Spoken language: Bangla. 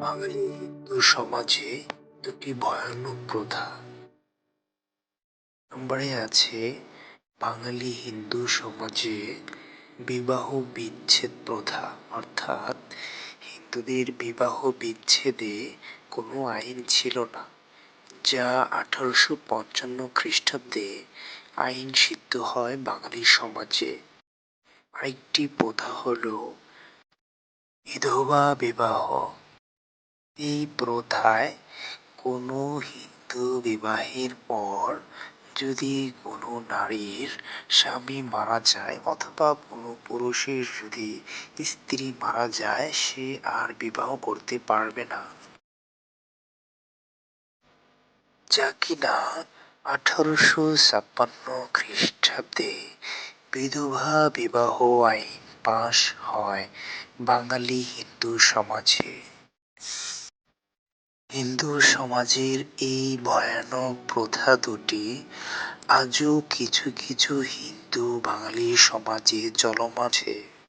বাঙালি হিন্দু সমাজে দুটি ভয়ানক প্রথা। নম্বরে আছে, বাঙালি হিন্দু সমাজে বিবাহ বিচ্ছেদ প্রথা। অর্থাৎ হিন্দুদের বিবাহ বিচ্ছেদে কোনো আইন ছিল না, যা আঠারোশো পঞ্চান্ন খ্রিস্টাব্দে আইন সিদ্ধ হয় বাঙালি সমাজে। আরেকটি প্রথা হলো, বিধবা বিবাহ। এই প্রথায় কোনো হিন্দু বিবাহের পর যদি কোনো নারীর স্বামী মারা যায় অথবা কোনো পুরুষের যদি স্ত্রী মারা যায়, সে আর বিবাহ করতে পারবে না। যা কিনা আঠারোশো ছাপ্পান্ন খ্রিস্টাব্দে বিধবা বিবাহ আইন পাশ হয় বাঙালি হিন্দু সমাজে। হিন্দু সমাজের এই ভয়ানক প্রথা দুটি আজও কিছু কিছু হিন্দু বাঙালি সমাজে চলমান আছে।